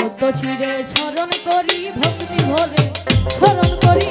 পদ্ম শিরে স্মরণ করি ভক্তি ভরে স্মরণ করি।